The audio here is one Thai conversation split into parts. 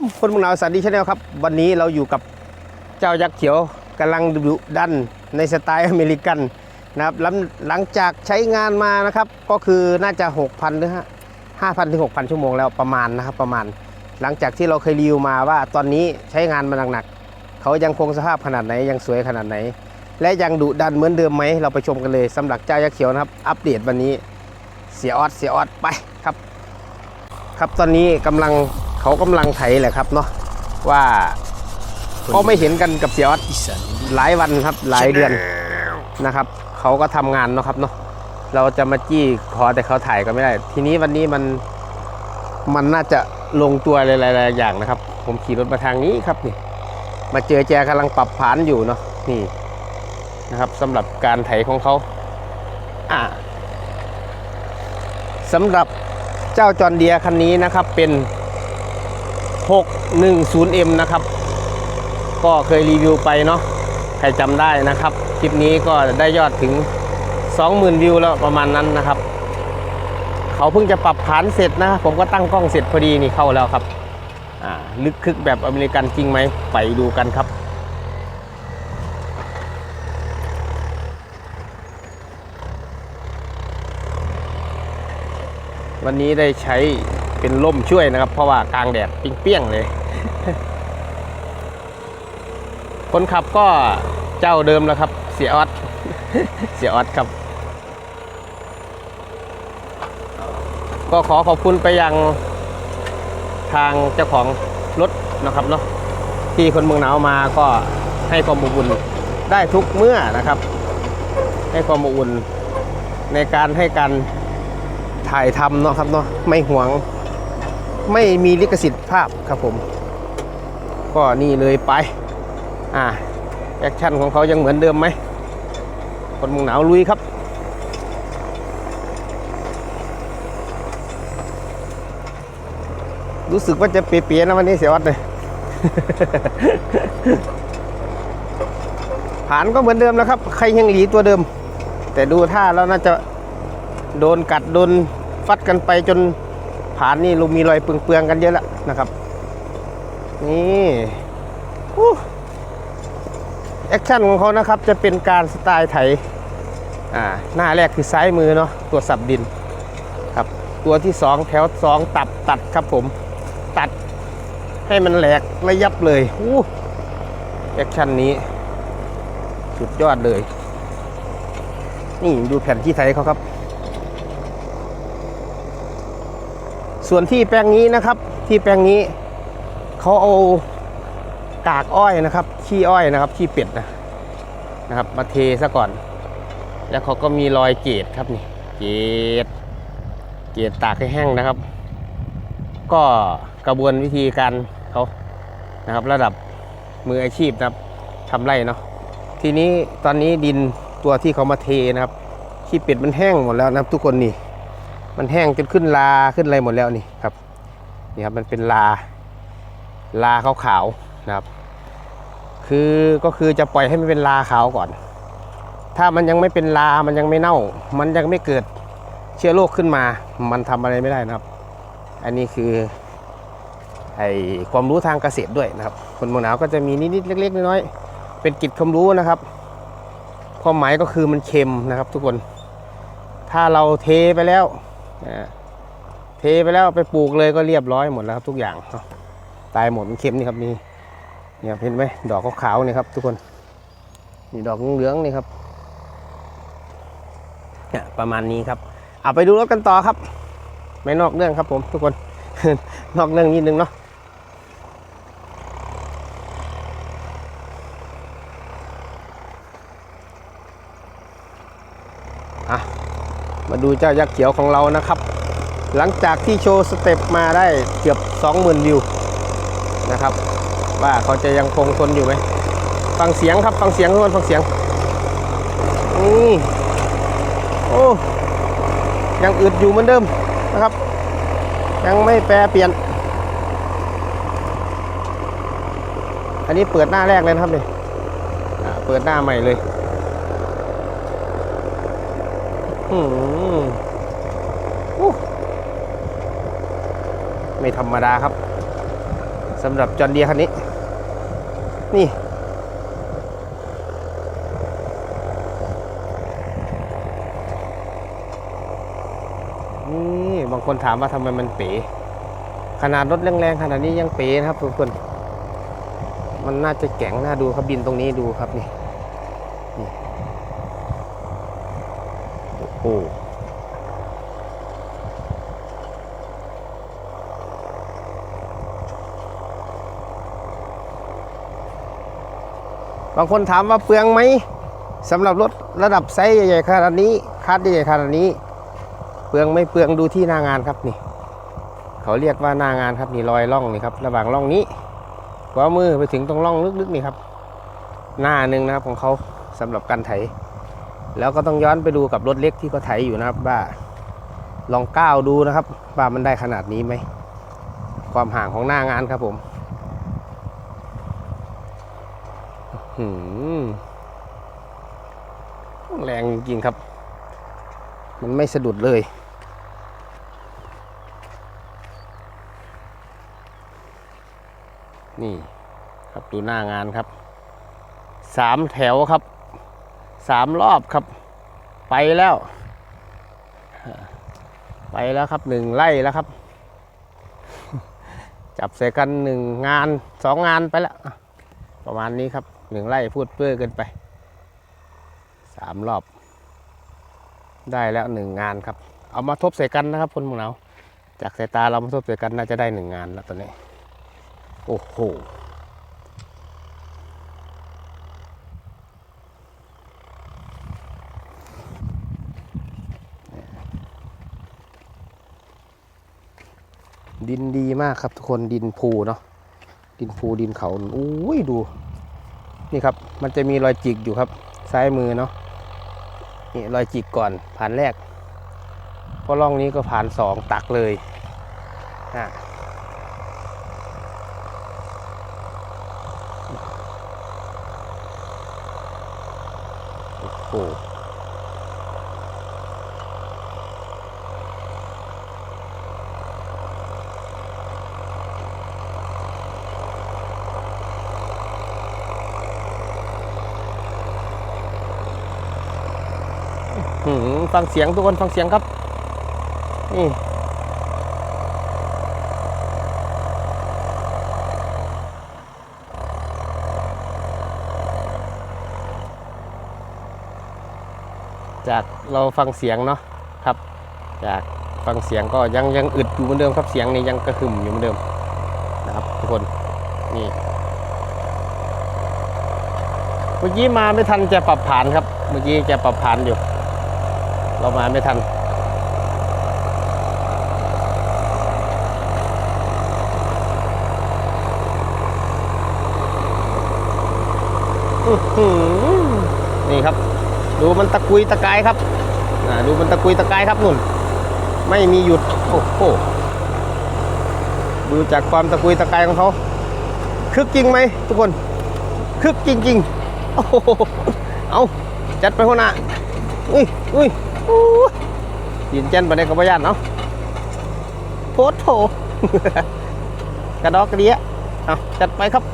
มคนมืองหนาวสันดีชาแนลครับ วันนี้เราอยู่กับเจ้ายักษ์เขียวกำลังดุดันในสไตล์อเมริกันนะครับหลังหลังจากใช้งานมานะครับ ก็คือน่าจะ 6,000หรือห้าพันถึง6,000ชั่วโมงแล้วประมาณนะครับประมาณ หลังจากที่เราเคยรีวิวมาว่าตอนนี้ใช้งานมาหนักๆเขายังคงสภาพขนาดไหนยังสวยขนาดไหน และยังดุดันเหมือนเดิมไหมเราไปชมกันเลยสำหรับเจ้ายักษ์เขียวนะครับ อัปเดตวันนี้เสียออดเสียออดไปครับ ครับตอนนี้กำลัง เขากำลังไถแหละครับเนาะว่าก็ไม่เห็นกันกับเสียออดหลายวันครับหลายเดือนนะครับเขาก็ทำงานเนาะครับเนาะเราจะมาจี้ขอแต่เขาถ่ายก็ไม่ได้ ทีนี้วันนี้มันมันน่าจะลงตัวหลายๆอย่างนะครับ ผมขี่รถมาทางนี้ครับนี่ มาเจอแจกำลังปรับผานอยู่เนาะนี่นะครับสำหรับการไถของเขาอ่าสำหรับเจ้าจอนเดียคันนี้นะครับเป็น 610M นะครับ ก็เคยรีวิวไปเนาะใครจำได้นะครับ คลิปนี้ก็ได้ยอดถึง 20,000 วิวแล้วประมาณนั้นนะครับ เขาเพิ่งจะปรับฐานเสร็จนะผมก็ตั้งกล้องเสร็จพอดีนี่เข้าแล้วครับอ่าลึกคึกแบบอเมริกันจริงไหมไปดูกันครับวันนี้ได้ใช้ เป็นล่มช่วยนะครับ เพราะว่ากลางแดดเปรี้ยงๆเลย คนขับก็เจ้าเดิมแล้วครับ เสียออดเสียออดครับ ก็ขอขอบคุณไปยังทางเจ้าของรถนะครับเนาะที่คนเมืองหนาวมาก็ให้ความอบอุ่นได้ทุกเมื่อนะครับ ให้ความอบอุ่นในการให้การถ่ายทำเนาะครับเนาะไม่หวง ไม่มีลิขสิทธิ์ภาพครับผม ก็นี่เลยไป อ่าแอคชั่นของเขายังเหมือนเดิมไหม คนมึงหนาวลุยครับรู้สึกว่าจะเปียๆนะวันนี้เสียวัดเลยผานก็เหมือนเดิมนะครับ ใครยังหลีตัวเดิม แต่ดูท่าแล้วน่าจะโดนกัดโดนฟัดกันไปจน ผานนี่ลูมีรอยเปืองๆกันเยอะแล้วนะครับ นี่อู้แอคชั่นของเขานะครับจะเป็นการสไตล์ไถอ่าหน้าแรกคือซ้ายมือเนาะตัวสับดินครับ ตัวที่สองแถวสองตัดตัดครับผม ตัดให้มันแหลกระยับเลยอู้แอคชั่นนี้ สุดยอดเลย นี่ดูแผ่นที่ไทยเขาครับ ส่วนที่แปลงนี้นะครับ ที่แปลงนี้เขาเอากากอ้อยนะครับขี้อ้อยนะครับขี้เป็ดนะนะครับ มาเทซะก่อน แล้วเขาก็มีรอยเกตครับนี่เกตเกตตากให้แห้งนะครับ ก็กระบวนวิธีการเขานะครับ ระดับมืออาชีพนะครับทำไรเนาะทีนี้ตอนนี้ดินตัวที่เขามาเทนะครับขี้เป็ดมันแห้งหมดแล้วนะครับทุกคนนี่ มันแห้งจนขึ้นลาขึ้นอะไรหมดแล้วนี่ครับนี่ครับมันเป็นลาลาขาวๆนะครับ คือก็คือจะปล่อยให้มันเป็นลาขาวก่อน ถ้ามันยังไม่เป็นลามันยังไม่เน่า มันยังไม่เกิดเชื้อโรคขึ้นมา มันทำอะไรไม่ได้นะครับ อันนี้คือไอความรู้ทางเกษตรด้วยนะครับ คนเมืองหนาวก็จะมีนิดๆเล็กๆน้อยๆเป็นกิจความรู้นะครับ ความหมายก็คือมันเค็มนะครับ ทุกคน ถ้าเราเทไปแล้ว นะเทไปแล้วไปปลูกเลยก็เรียบร้อยหมดแล้วครับทุกอย่างตายหมดมันเข็มนี่ครับนี่เนี่ยเห็นไหมดอกขาวๆนี่ครับ ทุกคนนี่ดอกเหลืองๆนี่ครับเนี่ยประมาณนี้ครับเอาไปดูรถกันต่อครับ ไม่นอกเรื่องครับผมทุกคน นอกเรื่องนิดนึงเนาะ มาดูเจ้ายักษ์เขียวของเรานะครับ หลังจากที่โชว์สเต็ปมาได้เกือบ 20,000 วิวนะครับ ว่าเขาจะยังคงทนอยู่ไหมฟังเสียงครับฟังเสียงทุกคนฟังเสียงนี่โอ้ยังอึดอยู่เหมือนเดิมนะครับ ยังไม่แปรเปลี่ยน อันนี้เปิดหน้าแรกเลยครับเนี่ยเปิดหน้าใหม่เลย อืมอู้ ไม่ธรรมดาครับสำหรับจอห์นเดียคันนี้ นี่ นี่ บางคนถามว่าทำไมมันเป๋ขนาดรถแรงๆขนาดนี้ยังเป๋นะครับทุกคน มันน่าจะแข็งน่าดูครับดินตรงนี้ดูครับนี่ โอ้บางคนถามว่าเปลืองไหมสำหรับรถระดับไซส์ใหญ่ๆขนาดนี้คัดใหญ่ๆขนาดนี้ เปลืองไม่เปลืองดูที่หน้างานครับนี่ เขาเรียกว่าหน้างานครับนี่รอยร่องนี่ครับระหว่างร่องนี้ขวามือไปถึงตรงร่องลึกๆนี่ครับ หน้าหนึ่งนะครับของเขาสำหรับการไถ แล้วก็ต้องย้อนไปดูกับรถเล็กที่เขาไถอยู่นะครับว่าลองก้าวดูนะครับว่ามันได้ขนาดนี้ไหม ความห่างของหน้างานครับผมหือแรงจริงๆครับ มันไม่สะดุดเลยนี่ครับดูหน้างานครับสามแถวครับ สามรอบครับ ไปแล้ว ไปแล้วครับหนึ่งไล่แล้วครับ จับใส่กันหนึ่งงานสองงานไปแล้วอะประมาณนี้ครับหนึ่งไล่พูดเปื้อเกินไปสามรอบ ได้แล้วหนึ่งงานครับ เอามาทบใส่กันนะครับคนมืองเราจากสายตาเรามาทบใส่กันน่าจะได้หนึ่งงานแล้วตอนนี้ โอ้โห ดินดีมากครับทุกคนดินภูเนาะดินภูดินเขาอุ้ยดู นี่ครับ มันจะมีรอยจิกอยู่ครับ ซ้ายมือเนาะนี่รอยจิกก่อนผ่านแรกเพราะร่องนี้ก็ผ่านสองตักเลยอะโอ้โห ฟังเสียงทุกคนฟังเสียงครับ นี่จากเราฟังเสียงเนาะครับ จากฟังเสียงก็ยังยังอึดอยู่เหมือนเดิมครับเสียงนี่ยังกระหึ่มอยู่เหมือนเดิมนะครับทุกคนนี่เมื่อกี้มาไม่ทันจะปรับผ่านครับ เมื่อกี้จะปรับผ่านอยู่ เรามาไม่ทัน นี่ครับ ดูมันตะกุยตะกายครับดูมันตะกุยตะกายครับนุ่น ไม่มีหยุด โอ้โหดูจากความตะกุยตะกายของเขาคึกจริงไหมทุกคน คึกจริงๆโอ้โหเอาจัดไปหัวหน้าอุ้ยอุ้ย ยยินเจนไปได้กับพยานเนาะโพสโถกระดอกกระเดียเอาจัดไปครับ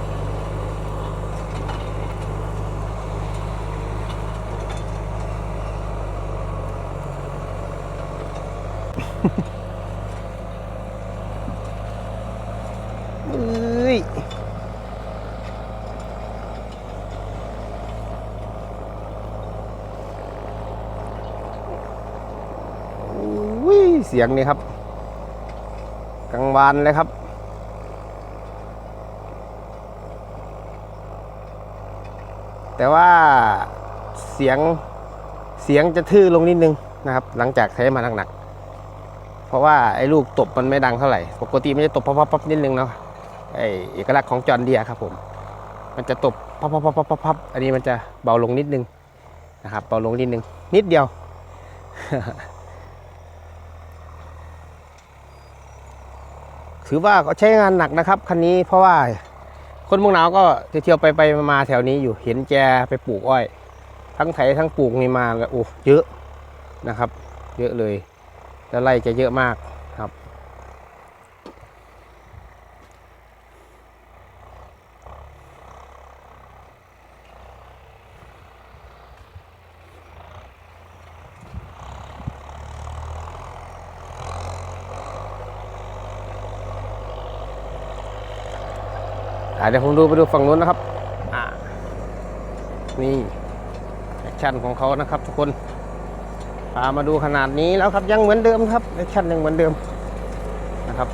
เอ้ย อุ้ย เสียงนี่ครับกลางวานเลยครับ แต่ว่าเสียงเสียงจะทื่อลงนิดนึงนะครับ หลังจากใช้มาหนักๆเพราะว่าไอ้ลูกตบมันไม่ดังเท่าไหร่ ปกติมันจะตบพับพับๆนิดนึงเนาะไอเอกลักษณ์ของจอร์นเดียครับผม มันจะตบพับพับพับพับพับอันนี้มันจะเบาลงนิดนึงนะครับ เบาลงนิดนึง นิดเดียว ถือว่าก็ใช้งานหนักนะครับคันนี้เพราะว่าคนเมืองหนาวก็เที่ยวไปไปมาแถวนี้อยู่เห็นแกไปปลูกอ้อย ทั้งไถทั้งปลูกนี่มาแล้วโอ้เยอะนะครับ เยอะเลย แล้วไร่จะเยอะมาก เดี๋ยวผมดูไปดูฝั่งนู้นนะครับอ่านี่แอคชั่นของเขานะครับทุกคนพามาดูขนาดนี้แล้วครับยังเหมือนเดิมครับแอคชั่นยังเหมือนเดิมนะครับ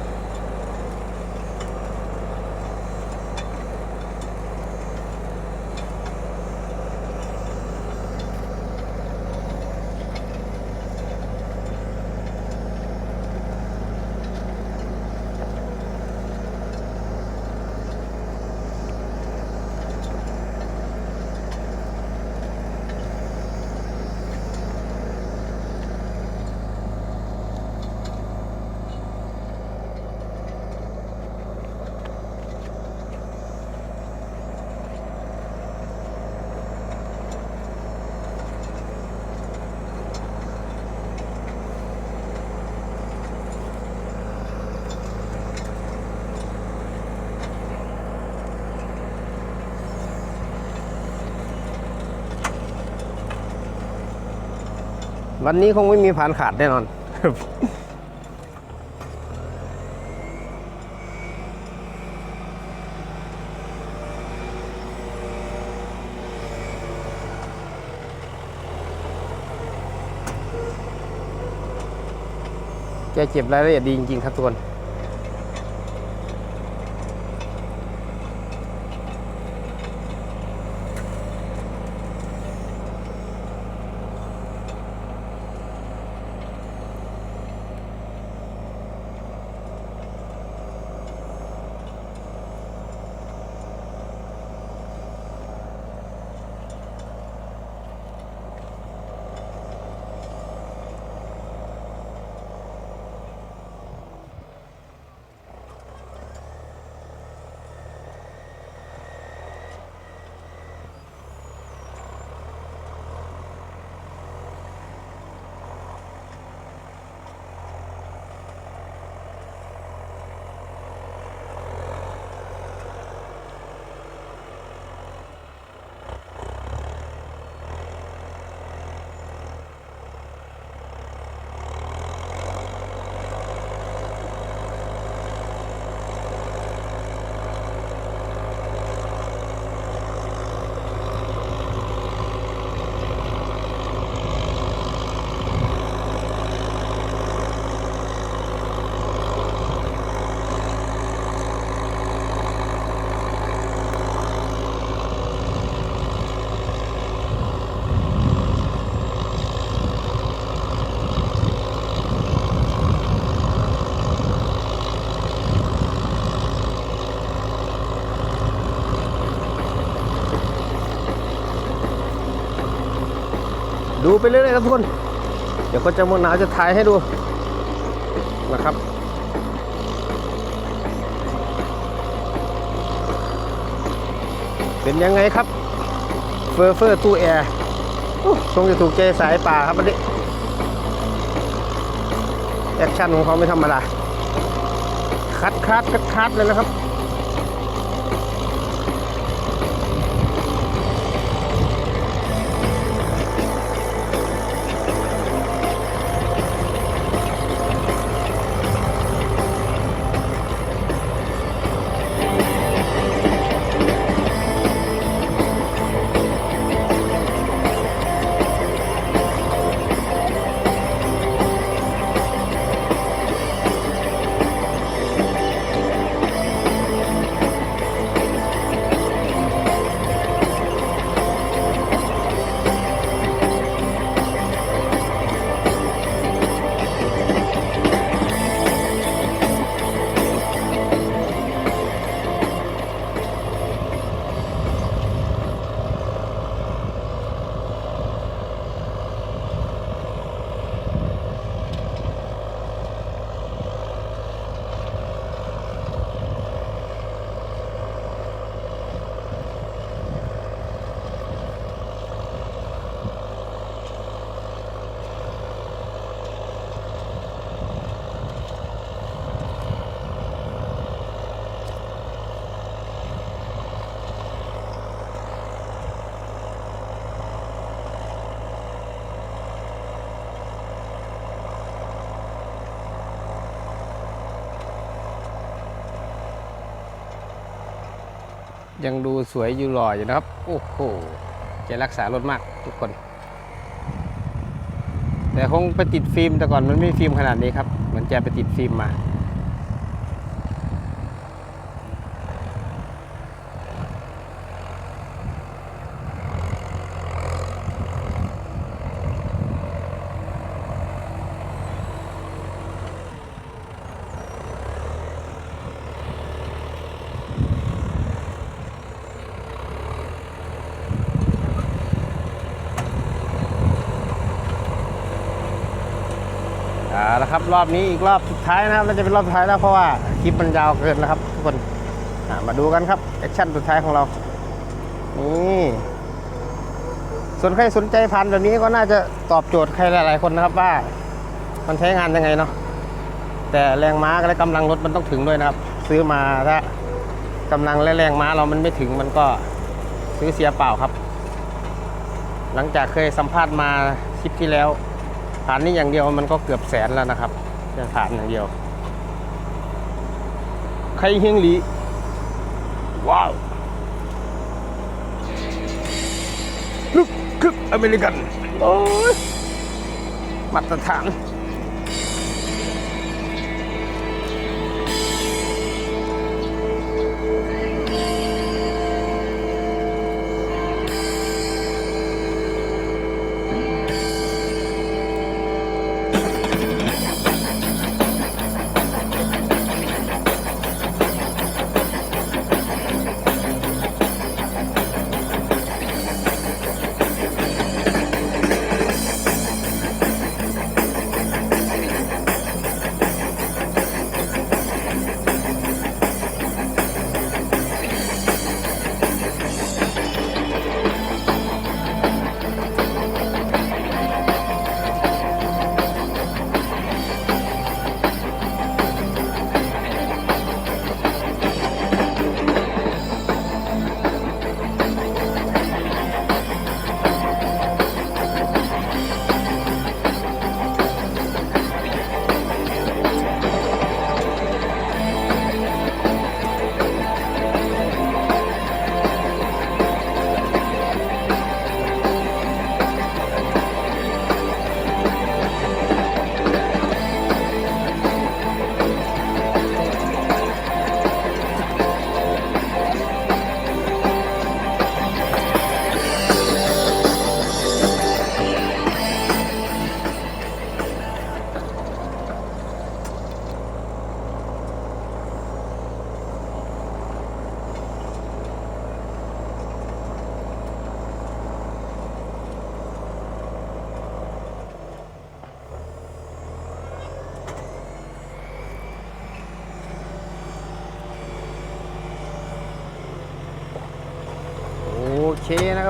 วันนี้คงไม่มีผ่านขาดแน่นอนแกเก็บรายละเอียดดีจริงๆครับทุกคน ดูไปเรื่อยๆครับทุกคน เดี๋ยวก็จะมนหนาวจะถ่ายให้ดูนะครับเป็นยังไงครับ เฟอร์เฟอร์ตู้แอร์โอ้ทรงจะถูกใจสายป่าครับอันนี้แอคชั่นของเขาไม่ธรรมดาคัดคัดคัดคัดเลยนะครับ ยังดูสวยอยู่หล่ออยู่นะครับ โอ้โหจะรักษารถมากทุกคน แต่คงไปติดฟิล์มแต่ก่อนมันไม่ฟิล์มขนาดนี้ครับ เหมือนจะไปติดฟิล์มมา เอาละครับ รอบนี้อีกรอบสุดท้ายนะครับน่าจะเป็นรอบสุดท้ายแล้วเพราะว่าคลิปมันยาวเกินแล้วครับทุกคนมาดูกันครับแอคชั่นสุดท้ายของเรานี่ส่วนใครสนใจพันแบบนี้ก็น่าจะตอบโจทย์ใครหลายๆคนนะครับว่า มันใช้งานยังไงเนาะแต่แรงม้าและกำลังรถมันต้องถึงด้วยนะครับ ซื้อมาถ้ากำลังและแรงม้าเรามันไม่ถึงมันก็ซื้อเสียเปล่าครับ หลังจากเคยสัมภาษณ์มาคลิปที่แล้ว ฐานนี้อย่างเดียวมันก็เกือบแสนแล้วนะครับแค่ฐานอย่างเดียวใครเฮียงหลี ว้าวลุกคึกอเมริกัน โอ้ยมาตรฐาน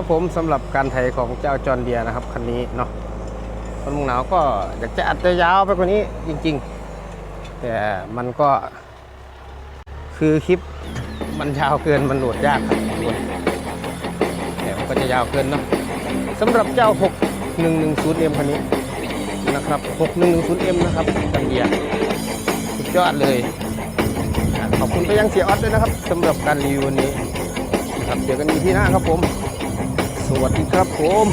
ครับผมสำหรับการไถของเจ้าจอห์นเดียนะครับคันนี้เนาะคนมุงหนาวก็อยากจะอัดยาวไปกว่านี้จริง ๆ แต่มันก็ คือคลิปมันยาวเกินมันโหลดยากครับทุกคนแต่มันก็จะยาวเกินเนาะสำหรับเจ้า 6110M คันนี้นะครับ 6110M นะครับจอห์นเดียสุดยอดเลย ขอบคุณไปยังเสียออสด้วยนะครับสำหรับการรีวิววันนี้ครับเจอกันอีพีหน้าครับผม สวัสดีครับผม